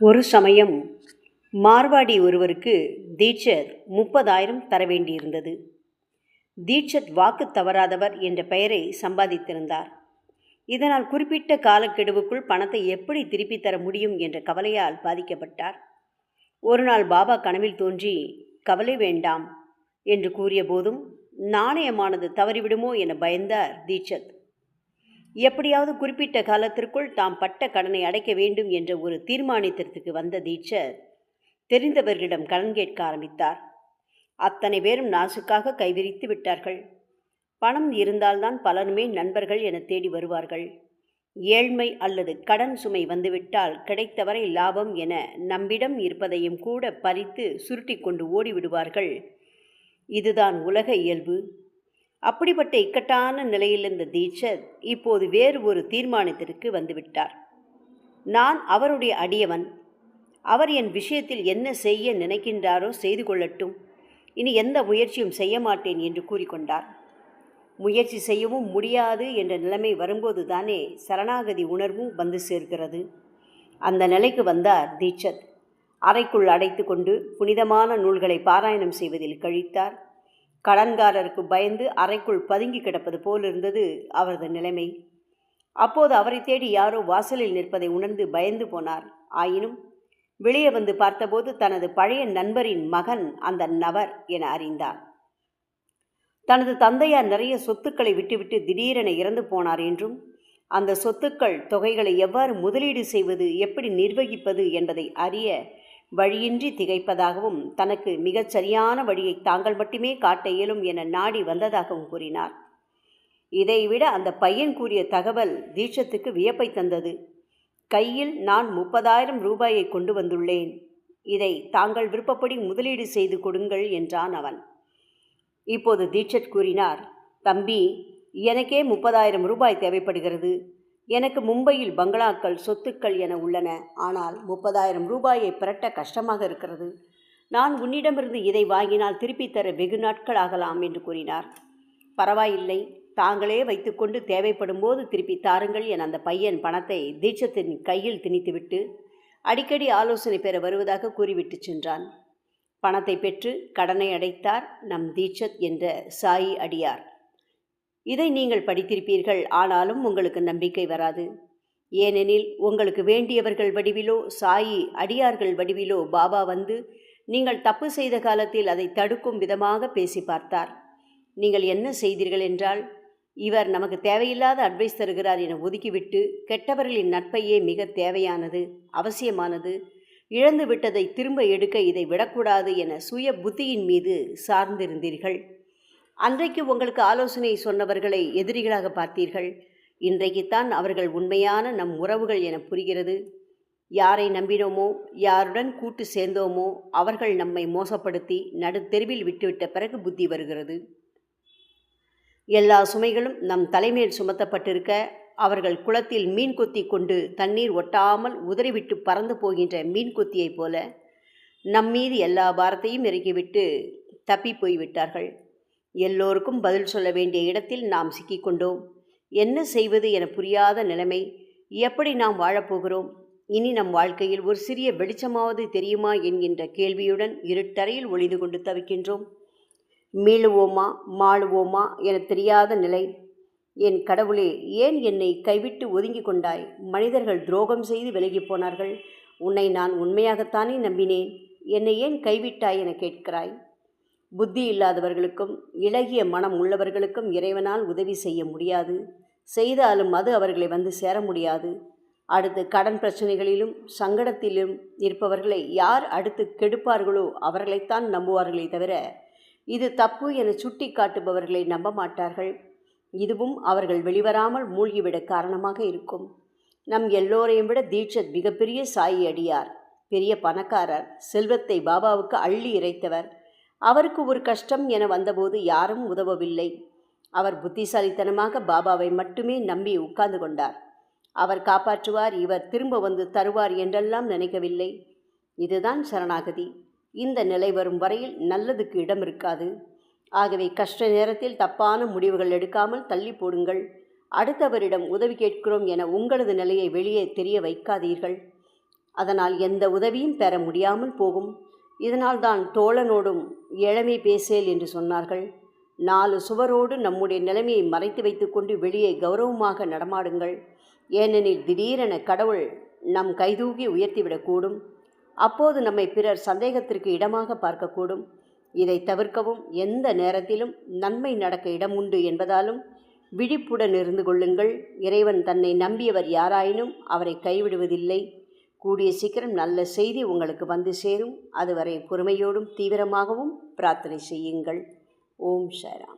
ஒரு சமயம் மார்வாடி ஒருவருக்கு தீட்சர் முப்பதாயிரம் தர வேண்டியிருந்தது. தீட்சத் வாக்கு தவறாதவர் என்ற பெயரை சம்பாதித்திருந்தார். இதனால் குறிப்பிட்ட காலக்கெடுவுக்குள் பணத்தை எப்படி திருப்பித் தர முடியும் என்ற கவலையால் பாதிக்கப்பட்டார். ஒரு நாள் பாபா கனவில் தோன்றி கவலை வேண்டாம் என்று கூறிய போதும் நாணயமானது தவறிவிடுமோ என பயந்தார் தீட்சத் எப்படியாவது குறிப்பிட்ட காலத்திற்குள் தாம் பட்ட கடனை அடைக்க வேண்டும் என்ற ஒரு தீர்மானத்திற்கு வந்த தீட்சர் தெரிந்தவர்களிடம் கடன் கேட்க ஆரம்பித்தார். அத்தனை பேரும் நாசுக்காக கைவிரித்து விட்டார்கள். பணம் இருந்தால்தான் பலருமே நண்பர்கள் என தேடி வருவார்கள். ஏழ்மை அல்லது கடன் சுமை வந்துவிட்டால் கிடைத்தவரை லாபம் என நம்மிடம் இருப்பதையும் கூட பறித்து சுருட்டி கொண்டு ஓடிவிடுவார்கள். இதுதான் உலக இயல்பு. அப்படிப்பட்ட இக்கட்டான நிலையில் இருந்த தீட்சர் இப்போது வேறு ஒரு தீர்மானத்திற்கு வந்துவிட்டார். நான் அவருடைய அடியவன். அவர் என் விஷயத்தில் என்ன செய்ய நினைக்கின்றாரோ செய்து கொள்ளட்டும். இனி எந்த முயற்சியும் செய்ய மாட்டேன் என்று கூறிக்கொண்டார். முயற்சி செய்யவும் முடியாது என்ற நிலைமை வரும்போது தானே சரணாகதி உணர்வும் வந்து சேர்க்கிறது அந்த நிலைக்கு வந்தார் தீட்சத் அறைக்குள் அடைத்து கொண்டு புனிதமான நூல்களை பாராயணம் செய்வதில் கழித்தார். கடன்காரருக்கு பயந்து அறைக்குள் பதுங்கி கிடப்பது போலிருந்தது அவரது நிலைமை. அப்போது அவரை தேடி யாரோ வாசலில் நிற்பதை உணர்ந்து பயந்து போனார். ஆயினும் வெளியே வந்து பார்த்தபோது தனது பழைய நண்பரின் மகன் அந்த நபர் என அறிந்தார். தனது தந்தையார் நிறைய சொத்துக்களை விட்டுவிட்டு திடீரென இறந்து போனார் என்றும் அந்த சொத்துக்கள் தொகைகளை எவ்வாறு முதலீடு செய்வது எப்படி நிர்வகிப்பது என்பதை அறிய வழியின்றி திகைப்பதாகவும் தனக்கு மிகச் சரியான வழியை தாங்கள் மட்டுமே காட்ட இயலும் என நாடி வந்ததாகவும் கூறினார். இதைவிட அந்த பையன் கூறிய தகவல் தீட்சத்துக்கு வியப்பை தந்தது. கையில் நான் முப்பதாயிரம் ரூபாயை கொண்டு வந்துள்ளேன். இதை தாங்கள் விருப்பப்படி முதலீடு செய்து கொடுங்கள் என்றான் அவன். இப்போது தீட்சத் கூறினார் தம்பி எனக்கே முப்பதாயிரம் ரூபாய் தேவைப்படுகிறது. எனக்கு மும்பையில் பங்களாக்கள் சொத்துக்கள் என உள்ளன. ஆனால் முப்பதாயிரம் ரூபாயை பிரட்ட கஷ்டமாக இருக்கிறது. நான் உன்னிடமிருந்து இதை வாங்கினால் திருப்பித் தர வெகு நாட்கள் ஆகலாம் என்று கூறினார். பரவாயில்லை தாங்களே வைத்துக்கொண்டு தேவைப்படும் போது திருப்பி தாருங்கள் என அந்த பையன் பணத்தை தீட்சத்தின் கையில் திணித்துவிட்டு அடிக்கடி ஆலோசனை பெற வருவதாக கூறிவிட்டு சென்றான். பணத்தை பெற்று கடனை அடைத்தார் நம் தீட்சத் என்ற சாயி அடியார். இதை நீங்கள் படித்திருப்பீர்கள் ஆனாலும் உங்களுக்கு நம்பிக்கை வராது. ஏனெனில் உங்களுக்கு வேண்டியவர்கள் வடிவிலோ சாயி அடியார்கள் வடிவிலோ பாபா வந்து நீங்கள் தப்பு செய்த காலத்தில் அதை தடுக்கும் விதமாக பேசி பார்த்தார். நீங்கள் என்ன செய்தீர்கள் என்றால் இவர் நமக்கு தேவையில்லாத அட்வைஸ் தருகிறார் என ஒதுக்கிவிட்டு கெட்டவர்களின் நட்பையே மிக தேவையானது அவசியமானது இழந்து விட்டதை திரும்ப எடுக்க இதை விடக்கூடாது என சுய புத்தியின் மீது சார்ந்திருந்தீர்கள். அன்றைக்கு உங்களுக்கு ஆலோசனை சொன்னவர்களை எதிரிகளாக பார்த்தீர்கள். இன்றைக்குத்தான் அவர்கள் உண்மையான நம் உறவுகள் என புரிகிறது. யாரை நம்பினோமோ யாருடன் கூட்டு சேர்ந்தோமோ அவர்கள் நம்மை மோசப்படுத்தி நடுத்தெருவில் விட்டுவிட்ட பிறகு புத்தி வருகிறது. எல்லா சுமைகளும் நம் தலைமேல் சுமத்தப்பட்டிருக்க அவர்கள் குளத்தில் மீன் கொத்தி கொண்டு தண்ணீர் ஒட்டாமல் உதறிவிட்டு பறந்து போகின்ற மீன் கொத்தியைப் போல நம்மீது எல்லா பாரத்தையும் இறக்கிவிட்டு தப்பி போய்விட்டார்கள். எல்லோருக்கும் பதில் சொல்ல வேண்டிய இடத்தில் நாம் சிக்கிக்கொண்டோம். என்ன செய்வது என புரியாத நிலைமை. எப்படி நாம் வாழப்போகிறோம்? இனி நம் வாழ்க்கையில் ஒரு சிறிய வெளிச்சமாவது தெரியுமா என்கின்ற கேள்வியுடன் இருட்டறையில் ஒளிந்து கொண்டு தவிக்கின்றோம். மீளுவோமா? மாளுவோமா? என தெரியாத நிலை. என் கடவுளே ஏன் என்னை கைவிட்டு ஒதுங்கி கொண்டாய்? மனிதர்கள் துரோகம் செய்து விலகி போனார்கள். உன்னை நான் உண்மையாகத்தானே நம்பினேன். என்னை ஏன் கைவிட்டாய் என கேட்கிறாய்? புத்தி இல்லாதவர்களுக்கும் இளகிய மனம் உள்ளவர்களுக்கும் இறைவனால் உதவி செய்ய முடியாது. செய்தாலும் அது அவர்களை வந்து சேர முடியாது. அடுத்து கடன் பிரச்சனைகளிலும் சங்கடத்திலும் இருப்பவர்களை யார் அடுத்து கெடுப்பார்களோ அவர்களைத்தான் நம்புவார்களே தவிர இது தப்பு என சுட்டி காட்டுபவர்களை நம்ப மாட்டார்கள். இதுவும் அவர்கள் வெளிவராமல் மூழ்கிவிட காரணமாக இருக்கும். நம் எல்லோரையும் விட தீட்சத் மிகப்பெரிய சாயி அடியார் பெரிய பணக்காரர் செல்வத்தை பாபாவுக்கு அள்ளி இறைத்தவர். அவருக்கு ஒரு கஷ்டம் என வந்தபோது யாரும் உதவவில்லை. அவர் புத்திசாலித்தனமாக பாபாவை மட்டுமே நம்பி உட்கார்ந்து கொண்டார். அவர் காப்பாற்றுவார் இவர் திரும்ப வந்து தருவார் என்றெல்லாம் நினைக்கவில்லை. இதுதான் சரணாகதி. இந்த நிலை வரும் வரையில் நல்லதுக்கு இடம் இருக்காது. ஆகவே கஷ்ட நேரத்தில் தப்பான முடிவுகள் எடுக்காமல் தள்ளி போடுங்கள். அடுத்தவரிடம் உதவி கேட்கிறோம் என உங்களது நிலையை வெளியே தெரிய வைக்காதீர்கள். அதனால் எந்த உதவியும் பெற முடியாமல் போகும். இதனால் தான் தோழனோடும் இளமை பேசேல் என்று சொன்னார்கள். நாலு சுவரோடு நம்முடைய நிலைமையை மறைத்து வைத்துக்கொண்டு வெளியே கௌரவமாக நடமாடுங்கள். ஏனெனில் திடீரென கடவுள் நம் கைதூக்கி உயர்த்திவிடக்கூடும். அப்போது நம்மை பிறர் சந்தேகத்திற்கு இடமாக பார்க்கக்கூடும். இதை தவிர்க்கவும் எந்த நேரத்திலும் நன்மை நடக்க இடம் உண்டு என்பதாலும் விழிப்புடன் இருந்து கொள்ளுங்கள். இறைவன் தன்னை நம்பியவர் யாராயினும் அவரை கைவிடுவதில்லை. கூடிய சீக்கிரம் நல்ல செய்தி உங்களுக்கு வந்து சேரும். அதுவரை பொறுமையோடும் தீவிரமாகவும் பிரார்த்தனை செய்யுங்கள். ஓம் சரா